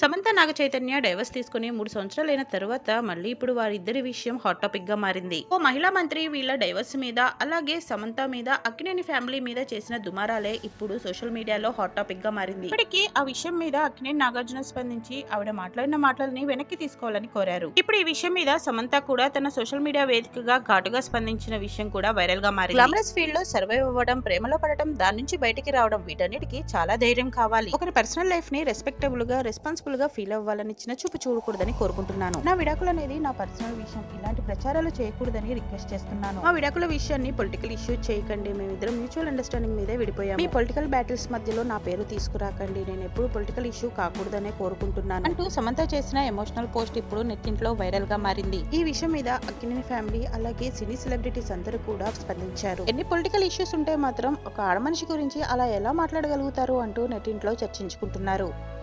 Samantha Naga Chaitanya divorce తీసుకుని మూడు సంవత్సరాలైన తర్వాత మళ్ళీ ఇప్పుడు వారిద్దరి విషయం హాట్ టాపిక్గా మారింది. ఓ మహిళా మంత్రి వీళ్ళ డైవర్స్ మీద అలాగే సమంత మీద అక్కినేని ఫ్యామిలీ మీద చేసిన దుమారాలే ఇప్పుడు సోషల్ మీడియాలో హాట్ టాపిక్గా మారింది. ఇప్పటికీ ఆ విషయం మీద అక్కినేని నాగార్జున స్పందించి ఆవిడ మాట్లాడిన మాటలని వెనక్కి తీసుకోవాలని కోరారు. ఇప్పుడు ఈ విషయం మీద సమంత కూడా తన సోషల్ మీడియా వేదికగా ఘాటుగా స్పందించిన విషయం కూడా వైరల్గా మారింది. గ్లామరస్ ఫీల్డ్లో సర్వైవ్ అవ్వడం ప్రేమలో పడటం దాని నుంచి బయటికి రావడం వీటన్నిటికీ చాలా ధైర్యం కావాలి. ఒకరి పర్సనల్ లైఫ్ని రెస్పెక్టబుల్గా రెస్పాన్స్ గా ఫీల్ అవ్వాలని చిన్న చూపు చూడకూడదని కోరుకుంటున్నాను. నా విడాకులు అనేది నా పర్సనల్ విషయం. ఇలాంటి ప్రచారాలు చేయకూడదని రిక్వెస్ట్ చేస్తున్నాను. మా విడాకుల విషయాన్ని పొలిటికల్ ఇష్యూ చేయకండి. మేమిద్దరం మ్యూచువల్ అండర్స్టాండింగ్ మీదే విడిపోయాం మీ పొలిటికల్ బ్యాటిల్స్ మధ్యలో నా పేరు తీసుకురాకండి. నేను ఎప్పుడు పొలిటికల్ ఇష్యూ కాకూడదనే కోరుకుంటున్నాను. అంటూ సమంత చేసిన ఎమోషనల్ పోస్ట్ ఇప్పుడు నెట్టింట్లో వైరల్గా మారింది. ఈ విషయం మీద అక్కినేని ఫ్యామిలీ అలాగే సినీ సెలబ్రిటీస్ అందరూ కూడా స్పందించారు. ఎన్ని పొలిటికల్ ఇష్యూస్ ఉంటే మాత్రం ఒక ఆడమనిషి గురించి అలా ఎలా మాట్లాడగలుగుతారు అంటూ నెట్టింట్లో చర్చించుకుంటున్నారు.